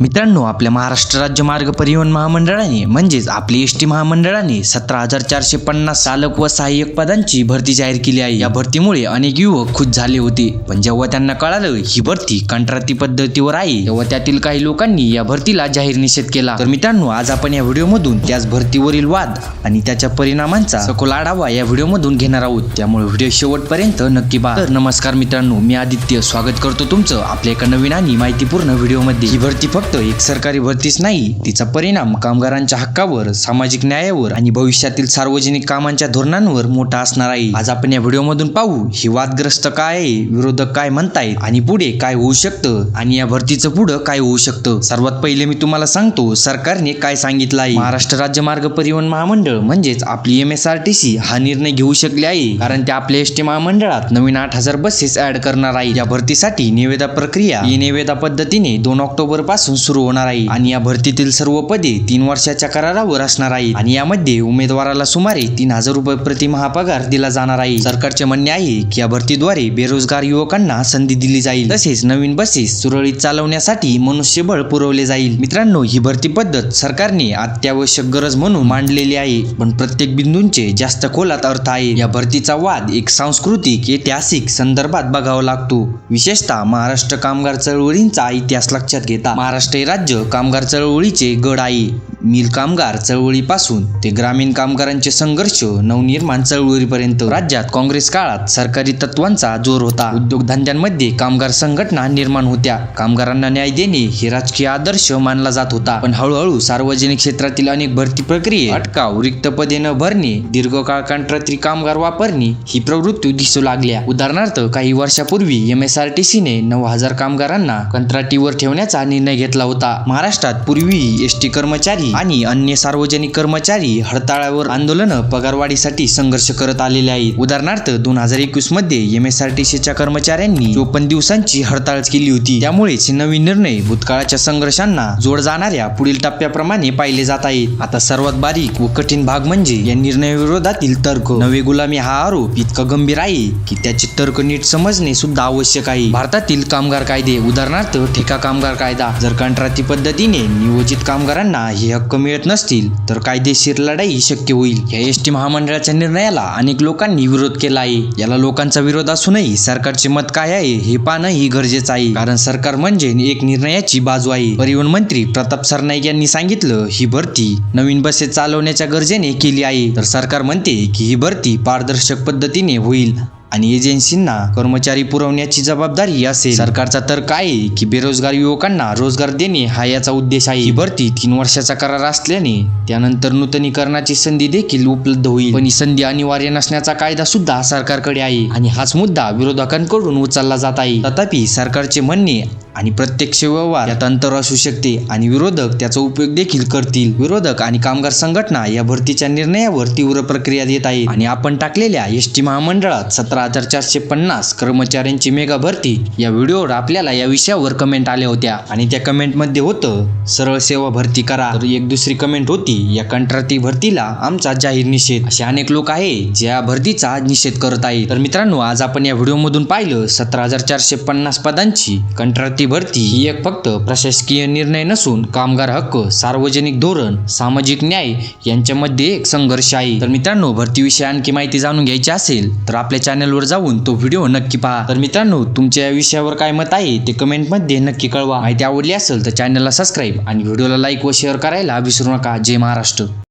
मित्रांनो आपल्या महाराष्ट्र राज्य मार्ग परिवहन महामंडळाने म्हणजेच आपली एस टी महामंडळाने सतरा हजार चारशे पन्नास चालक व सहाय्यक पदांची भरती जाहीर केली आहे. या भरतीमुळे अनेक युवक खुश झाले होते. पण जेव्हा त्यांना कळालं ही भरती कंत्राटी पद्धतीवर आहे तेव्हा त्यातील काही लोकांनी या भरतीला जाहीर निषेध केला. तर मित्रांनो आज आपण या व्हिडिओमधून त्याच भरतीवरील वाद आणि त्याच्या परिणामांचा सखोल आढावा या व्हिडिओमधून घेणार आहोत. त्यामुळे व्हिडिओ शेवटपर्यंत नक्की पहा. तर नमस्कार मित्रांनो मी आदित्य. स्वागत करतो तुमचं आपल्या एका नवीन आणि माहितीपूर्ण व्हिडिओमध्ये. ही भरती फक्त एक सरकारी भरतीच नाही तिचा परिणाम कामगारांच्या हक्कावर सामाजिक न्यायावर आणि भविष्यातील सार्वजनिक कामांच्या धोरणांवर मोठा असणार आहे. आज आपण या व्हिडिओमधून पाहू ही वादग्रस्त काय आहे विरोधक काय म्हणतायत आणि पुढे काय होऊ शकतं आणि या भरतीचं पुढं काय होऊ शकतं. सर्वात पहिले मी तुम्हाला सांगतो सरकारने काय सांगितलं आहे. महाराष्ट्र राज्य मार्ग परिवहन महामंडळ म्हणजेच आपली M S R T C हा निर्णय घेऊ शकले आहे. कारण ते आपल्या एस टी महामंडळात नवीन आठ हजार बसेस ऍड करणार आहे. या भरतीसाठी निवेदा प्रक्रिया ही निवेदा पद्धतीने दोन ऑक्टोबरपासून सुरू होणार आहे. आणि या भरतीतील सर्व पदे तीन वर्षाच्या करारावर असणार आहे आणि यामध्ये उमेदवाराला सुमारे तीन हजार रुपये प्रति महापगार दिला जाणार आहे. सरकारचे म्हणणे आहे की या भरतीद्वारे बेरोजगार युवकांना संधी दिली जाईल. तसेच नवीन बसेस सुरळीत चालवण्यासाठी मनुष्यबळ पुरवले जाईल. मित्रांनो ही भरती पद्धत सरकारने अत्यावश्यक गरज म्हणून मांडलेली आहे. पण प्रत्येक बिंदूंचे जास्त खोलात अर्थ आहे. या भरतीचा वाद एक सांस्कृतिक ऐतिहासिक संदर्भात बघावा लागतो. विशेषतः महाराष्ट्र कामगार चळवळींचा इतिहास लक्षात घेता. महाराष्ट्र महाराष्ट्र राज्य कामगार चळवळीचे गड आहे मिल कामगार चळवळीपासून ते ग्रामीण कामगारांचे संघर्ष नवनिर्माण चळवळीपर्यंत. राज्यात काँग्रेस काळात सरकारी तत्वांचा जोर होता. उद्योगधंद्यांमध्ये कामगार संघटना निर्माण होत्या. कामगारांना न्याय देणे हे राजकीय आदर्श मानला जात होता. पण हळूहळू सार्वजनिक क्षेत्रातील अनेक भरती प्रक्रिये अटकाव रिक्त पदे न भरणे दीर्घकाळ कंत्राटी कामगार वापरणे ही प्रवृत्ती दिसू लागल्या. उदाहरणार्थ काही वर्षापूर्वी एम एस आर टी सीने नऊ हजार कामगारांना कंत्राटीवर ठेवण्याचा निर्णय घेतला होता. महाराष्ट्रात पूर्वी एस टी कर्मचारी आणि अन्य सार्वजनिक कर्मचारी हडताळावर आंदोलन पगारवाढीसाठी संघर्ष करत आलेले आहेत. उदाहरणार्थ दोन हजार एकवीसमध्ये एम एस आर टी सीच्या कर्मचाऱ्यांनी चोपन्न दिवसांची हडताळ केली होती. त्यामुळेच नवीन निर्णय भूतकाळाच्या संघर्षांना जोड जाणाऱ्या पुढील टप्प्याप्रमाणे पाहिले जात आहेत. आता सर्वात बारीक व कठीण भाग म्हणजे या निर्णयाविरोधातील तर्क. नवे गुलामी हा आरोप इतका गंभीर आहे की त्याचे तर्क नीट समजणे सुद्धा आवश्यक आहे. भारतातील कामगार कायदे उदाहरणार्थ ठेका कामगार कायदा जर कंत्राटी पद्धतीने नियोजित कामगारांना हे हक्क मिळत नसतील तर कायदेशीर लढाई शक्य होईल. या एस टी महामंडळाच्या निर्णयाला अनेक लोकांनी विरोध केला आहे. याला लोकांचा विरोध असूनही सरकारचे मत काय आहे हे पाहणं ही गरजेचं आहे. कारण सरकार म्हणजे एक निर्णयाची बाजू आहे. परिवहन मंत्री प्रताप सरनाईक यांनी सांगितलं ही भरती नवीन बसेस चालवण्याच्या गरजेने केली आहे. तर सरकार म्हणते की ही भरती पारदर्शक पद्धतीने होईल. आणि एजन्सींना कर्मचारी पुरवण्याची जबाबदारी असेल. सरकारचा तर्क आहे की बेरोजगार युवकांना रोजगार देणे हा याचा उद्देश आहे. ही भरती तीन वर्षाचा करार असल्याने त्यानंतर नूतनीकरणाची संधी देखील उपलब्ध होईल. पण ही संधी अनिवार्य नसण्याचा कायदा सुद्धा सरकारकडे आहे. आणि हाच मुद्दा विरोधकांकडून उचलला जात आहे. तथापि सरकारचे म्हणणे आणि प्रत्यक्ष व्यवहार यात अंतर असू शकते आणि विरोधक त्याचा उपयोग देखील करतील. विरोधक आणि कामगार संघटना या भरतीच्या निर्णयावर तीव्र प्रक्रिया देत आहे आणि आपण टाकलेल्या एस टी महामंडळात सतरा हजार चारशे पन्नास कर्मचाऱ्यांची मेगा भरती या व्हिडिओवर आपल्याला या विषयावर कमेंट आल्या होत्या. आणि त्या कमेंटमध्ये होतं सरळ सेवा भरती करा. तर एक दुसरी कमेंट होती या कंत्राटी भरतीला आमचा जाहीर निषेध. असे अनेक लोक आहे जे या भरतीचा निषेध करत आहेत. तर मित्रांनो आज आपण या व्हिडिओमधून पाहिलं सतरा हजार चारशे पन्नास पदांची कंत्राटी भरती ही एक फक्त प्रशासकीय निर्णय नसून कामगार हक्क सार्वजनिक धोरण सामाजिक न्याय यांच्यामध्ये एक संघर्ष आहे. तर मित्रांनो भरतीविषयी आणखी माहिती जाणून घ्यायची असेल तर आपल्या चॅनल चॅनलवर जाऊन तो व्हिडिओ नक्की पहा. तर मित्रांनो तुमच्या या विषयावर काय मत आहे ते कमेंटमध्ये नक्की कळवा. माहिती आवडली असेल तर चॅनलला सबस्क्राईब आणि व्हिडिओला लाईक व शेअर करायला विसरू नका. जय महाराष्ट्र.